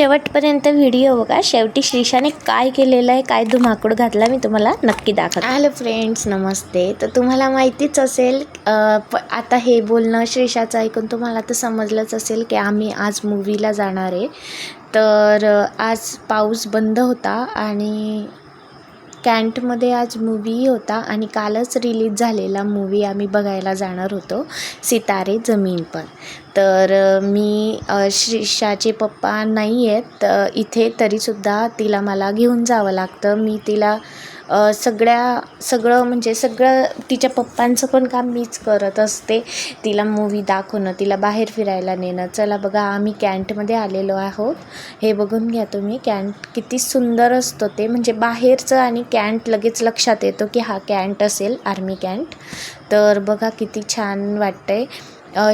शेवटपर्यंत व्हिडिओ बघा. शेवटी श्रीषाने काय केलेलं आहे काय धुमाकूड घातला मी तुम्हाला नक्की दाखवते. हॅलो फ्रेंड्स नमस्ते. तर तुम्हाला माहितीच असेल प आता हे बोलणं श्रीषाचं ऐकून तुम्हाला तर समजलंच असेल की आम्ही आज मूवीला जाणार आहे. तर आज पाऊस बंद होता आणि कॅन्टमध्ये आज मूवी होता आणि कालच रिलीज झालेला मूवी आम्ही बघायला जाणार होतो सितारे जमीन पर. तर मी अ, श्रीषाचे पप्पा नाही आहेत इथे तरीसुद्धा तिला मला घेऊन जावं लागतं. मी तिला सगळ्या सगळं म्हणजे सगळं तिच्या पप्पांचं पण काम मीच करत असते. तिला मूवी दाखवणं तिला बाहेर फिरायला नेणं. चला बघा आम्ही कॅन्टमध्ये आलेलो आहोत. हे बघून घ्या तुम्ही कॅन्ट किती सुंदर असतो ते. म्हणजे बाहेरचं आणि कॅन्ट लगेच लक्षात येतो की हा कॅन्ट असेल आर्मी कॅन्ट. तर बघा किती छान वाटतं आहे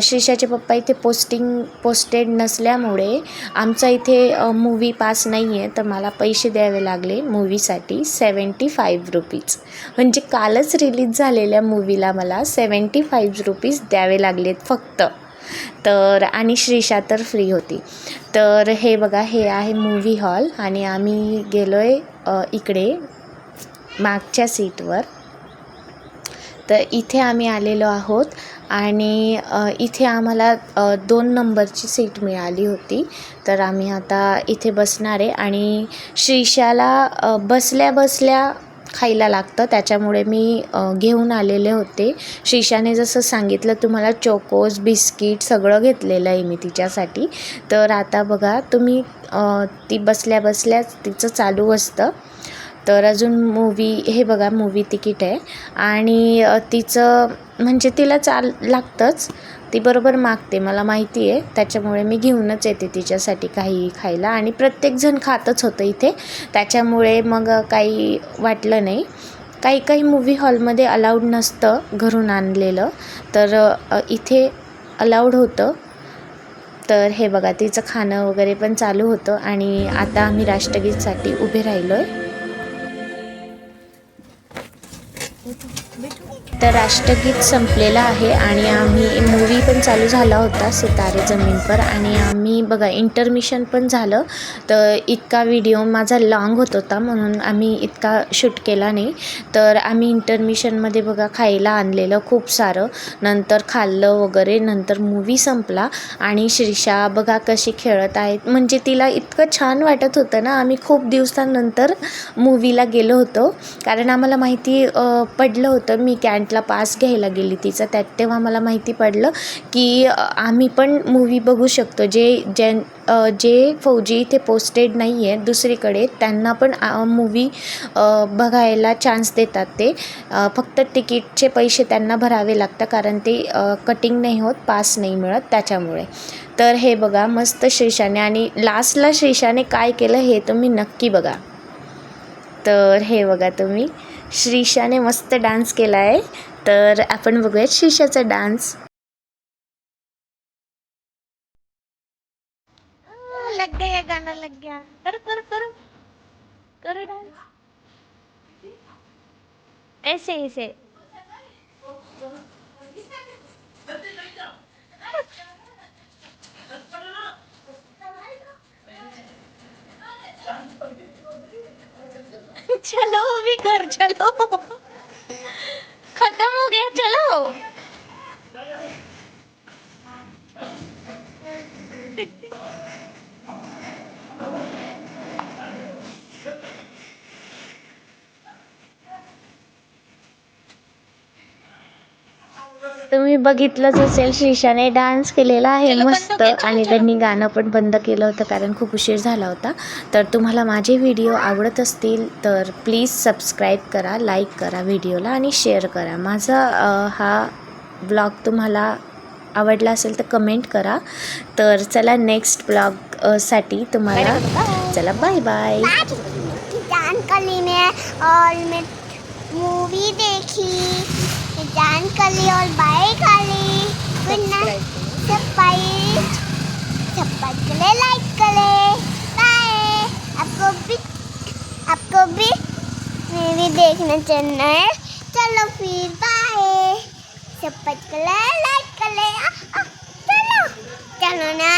श्रीषाचे पप्पा इथे पोस्टिंग पोस्टेड नसल्यामुळे आमचा इथे मूवी पास नाही आहे तर मला पैसे द्यावे लागले मूवीसाठी सेवन्टी फाईव्ह रुपीज म्हणजे कालच रिलीज झालेल्या मूवीला मला सेवन्टी फाईव्ह रुपीज द्यावे लागलेत फक्त. तर आणि श्रीषा तर फ्री होती. तर हे बघा हे आहे मूवी हॉल आणि आम्ही गेलो आहे इकडे मागच्या सीटवर तर इथे आम्ही आलेलो आहोत आणि इथे आम्हाला दोन नंबरची सीट मिळाली होती. तर आम्ही आता इथे बसणार आहे आणि श्रीशाला बसल्या बसल्या खायला लागतं. त्याच्यामुळे मी घेऊन आलेले होते. श्रीशाने जसं सांगितलं तुम्हाला चोकोज बिस्किट सगळं घेतलेलं आहे मी तिच्यासाठी. तर आता बघा तुम्ही ती बसल्या बसल्याच तिचं चालू असतं. तर अजून मूवी हे बघा मूवी तिकीट आहे. आणि तिचं म्हणजे तिला चाल लागतंच. ती बरोबर मागते मला माहिती आहे त्याच्यामुळे मी घेऊनच येते तिच्यासाठी काही खायला. आणि प्रत्येकजण खातच होतं इथे. त्याच्यामुळे मग काही वाटलं नाही. काही काही मूवी हॉलमध्ये अलाउड नसतं घरून आणलेलं. तर इथे अलाउड होतं. तर हे बघा तिचं खाणं वगैरे पण चालू होतं. आणि आता आम्ही राष्ट्रगीतसाठी उभे राहिलो आहे तर राष्ट्रगीत संपलेलं आहे आणि आम्ही मूवी पण चालू झाला होता सितारे जमीन पर. आणि आम्ही बघा इंटरमिशन पण झालं. तर इतका व्हिडिओ माझा लाँग होत होता म्हणून आम्ही इतका शूट केला नाही. तर आम्ही इंटरमिशनमध्ये बघा खायला आणलेलं खूप सारं. नंतर खाल्लं वगैरे नंतर मूवी संपला. आणि श्रीषा बघा कशी खेळत आहेत. म्हणजे तिला इतकं छान वाटत होतं ना. आम्ही खूप दिवसांनंतर मूवीला गेलो होतो. कारण आम्हाला माहिती पडलं होतं मी कॅन्टला पास घ्यायला गेली तिचं. त्यात तेव्हा मला माहिती पडलं की आम्ही पण मूवी बघू शकतो. जे ज्यां जे फौजी इथे पोस्टेड नाही आहे दुसरीकडे त्यांना पण मूवी बघायला चान्स देतात ते. फक्त तिकीटचे पैसे त्यांना भरावे लागतात कारण ते कटिंग नाही होत पास नाही मिळत त्याच्यामुळे. तर हे बघा मस्त श्रीशाने आणि लास्टला श्रीशाने काय केलं हे तुम्ही नक्की बघा. तर हे बघा तुम्ही. श्रीषाने मस्त डान्स केला आहे तर आपण बघूयात श्रीषाचा डान्स. लग गया गाना लग गया. कर कर कर. कर डान्स. ऐसे ऐसे. चलो अभी घर चलो। खत्म हो गया चलो। तुम्ही बघितलंच असेल श्रीषाने डान्स केलेला आहे मस्त. आणि त्यांनी गाणं पण बंद केलं होतं कारण खूप उशीर झाला होता. तर तुम्हाला माझे व्हिडिओ आवडत असतील तर प्लीज सबस्क्राईब करा लाईक करा व्हिडिओला आणि शेअर करा. माझा हा ब्लॉग तुम्हाला आवडला असेल तर कमेंट करा. तर चला नेक्स्ट ब्लॉगसाठी तुम्हाला चला बाय बाय और मूवी देखी. जानकारी और बाय खाली गुड नाइट सब्सक्राइब सब्सक्राइब करें लाइक करें। बाय आपको भी आपको भी मूवी देखना चाहना है। चलो फिर बाय सब्सक्राइब करें। लाइक करें चलो। चलो ना।